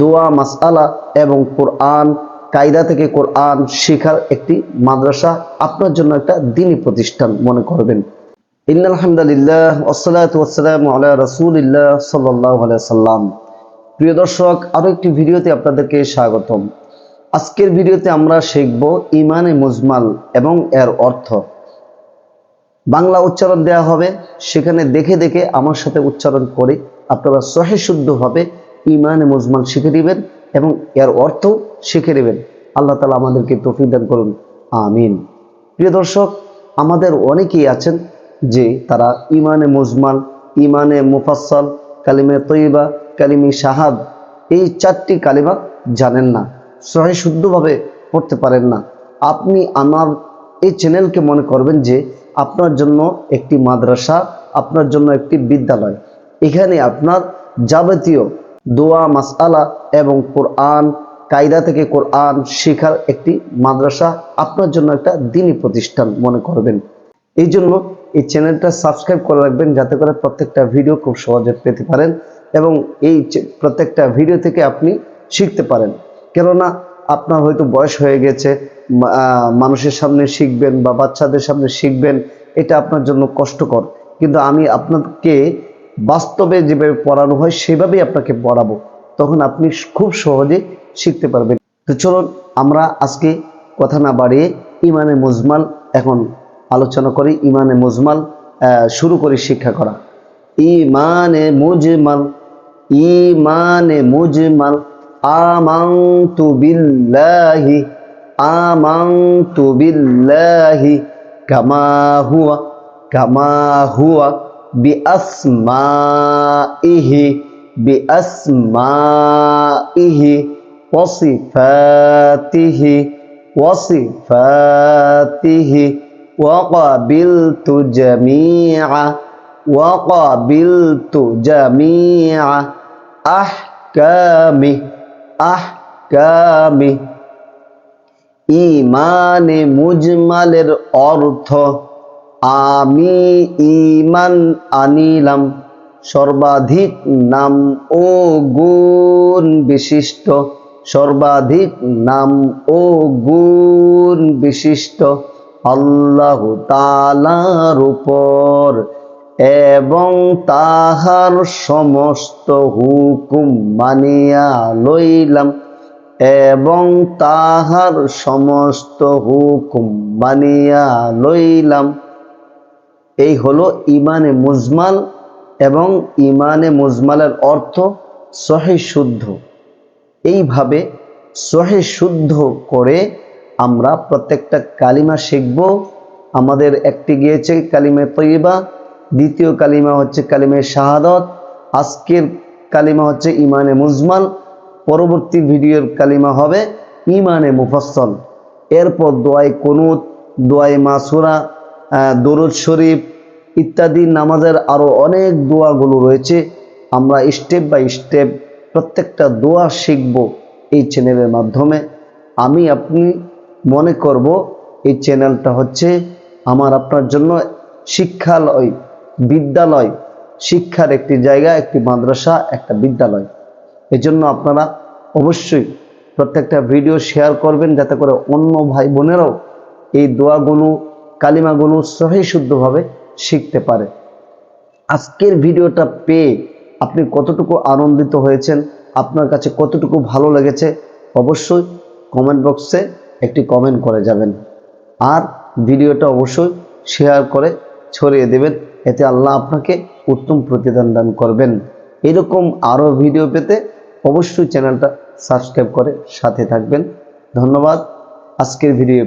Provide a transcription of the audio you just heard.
দোয়া, মাসআলা এবং কোরআন, কায়দা থেকে কোরআন শেখার একটি মাদ্রাসা আপনার জন্য একটা দিনী প্রতিষ্ঠান মনে করবেন। প্রিয় দর্শক একটি ভিডিওতে আপনাদেরকে স্বাগতম। আজকের ভিডিওতে আমরা শিখব ইমানে মুজমাল এবং এর অর্থ। বাংলা উচ্চারণ দেওয়া হবে, সেখানে দেখে দেখে আমার সাথে উচ্চারণ করে আপনারা সহে শুদ্ধভাবে ইমানে মুজমাল শিখে দিবেন এবং এর অর্থ শিখে নেবেন আল্লাহ তালা আমাদেরকে তফিক দান করুন। আমিন। প্রিয় দর্শক, আমাদের অনেকেই আছেন যে তারা ইমানে মুজমাল ইমানে মুফাসল কালিমে তৈবা কালিমে শাহাদ, এই চারটি কালিমা জানেন না, সহে শুদ্ধভাবে পড়তে পারেন না। আপনি আমার এই চ্যানেলকে মনে করবেন যে আপনার জন্য একটি মাদ্রাসা, আপনার জন্য একটি বিদ্যালয়। এখানে আপনার যাবতীয় দোয়া, মাসআলা এবং কোরআন, কায়দা থেকে কোরআন শেখার একটি মাদ্রাসা আপনার জন্য একটা দিনী প্রতিষ্ঠান মনে করবেন। এই জন্য এই চ্যানেলটা সাবস্ক্রাইব করে রাখবেন যাতে করে প্রত্যেকটা ভিডিও খুব সহজে পেতে পারেন এবং এই প্রত্যেকটা ভিডিও থেকে আপনি শিখতে পারেন। কেননা আপনার হয়তো বয়স হয়ে গেছে মানুষের সামনে শিখবেন বা বাচ্চাদের সামনে শিখবেন, এটা আপনার জন্য কষ্টকর। কিন্তু আমি আপনাকে বাস্তবে যেভাবে পড়ানো হয়, সেভাবেই আপনাকে পড়াবো। তখন আপনি খুব সহজে শিখতে পারবেন। তো চলুন, আমরা আজকে কথা না বাড়িয়ে ইমানে মজমাল এখন আলোচনা করি। ইমানে মজমাল শুরু করি শিক্ষা করা। ইমানে মুজমাল ইমানে মুজমাল, আমানতু বিল্লাহি আমানতু বিল্লাহি, কামা হুয়া কামা হুয়া। বিআসমাইহি বিআসমাইহি ওয়াসিফাতিহি ওয়াসিফাতিহি وقبلت جميع وقبلت جميع أحكامه أحكامه ইমানে মুজমালের অর্থ আমি ইমান আনিলাম। সর্বাধিক নাম ও গুণ বিশিষ্ট। সর্বাধিক নাম ও গুণ বিশিষ্ট আল্লাহ তালার উপর এবং তাহার সমস্ত হুকুম মানিয়া লইলাম এবং তাহার সমস্ত হুকুম মানিয়া লইলাম। এই হলো ইমানে মুজমাল এবং ইমানে মুজমালের অর্থ সহে শুদ্ধ। এইভাবে সহে শুদ্ধ করে আমরা প্রত্যেকটা কালিমা শিখব। আমাদের একটি গিয়েছে কালিমে তৈবা দ্বিতীয় কালিমা হচ্ছে কালিমে শাহাদত, আজকের কালিমা হচ্ছে ইমানে মুজমাল, পরবর্তী ভিডিওর কালিমা হবে ইমানে মুফাসল এরপর দোয়াই কনুত দোয়াই মাসুরা দরুদ শরীফ ইত্যাদি নামাজের আরও অনেক দোয়াগুলো রয়েছে। আমরা স্টেপ বাই স্টেপ প্রত্যেকটা দোয়া শিখব এই চ্যানেলের মাধ্যমে। আমি আপনি মনে করব এই চ্যানেলটা হচ্ছে আমার আপনার জন্য শিক্ষালয়, বিদ্যালয়, শিক্ষার একটি জায়গা, একটি মাদ্রাসা, একটা বিদ্যালয়। এজন্য আপনারা অবশ্যই প্রত্যেকটা ভিডিও শেয়ার করবেন, যাতে করে অন্য ভাই বোনেরাও এই দোয়াগুলো কালিমাগুলো সহি শুদ্ধভাবে শিখতে পারে। আজকের ভিডিওটা পেয়ে আপনি কতটুকু আনন্দিত হয়েছেন, আপনার কাছে কতটুকু ভালো লেগেছে, অবশ্যই কমেন্ট বক্সে একটি কমেন্ট করে যাবেন। আর ভিডিওটা অবশ্যই শেয়ার করে ছড়িয়ে দেবেন, এতে আল্লাহ আপনাকে উত্তম প্রতিদান দান করবেন। এরকম আরও ভিডিও পেতে অবশ্যই চ্যানেলটা সাবস্ক্রাইব করে সাথে থাকবেন। ধন্যবাদ। আজকের ভিডিও এ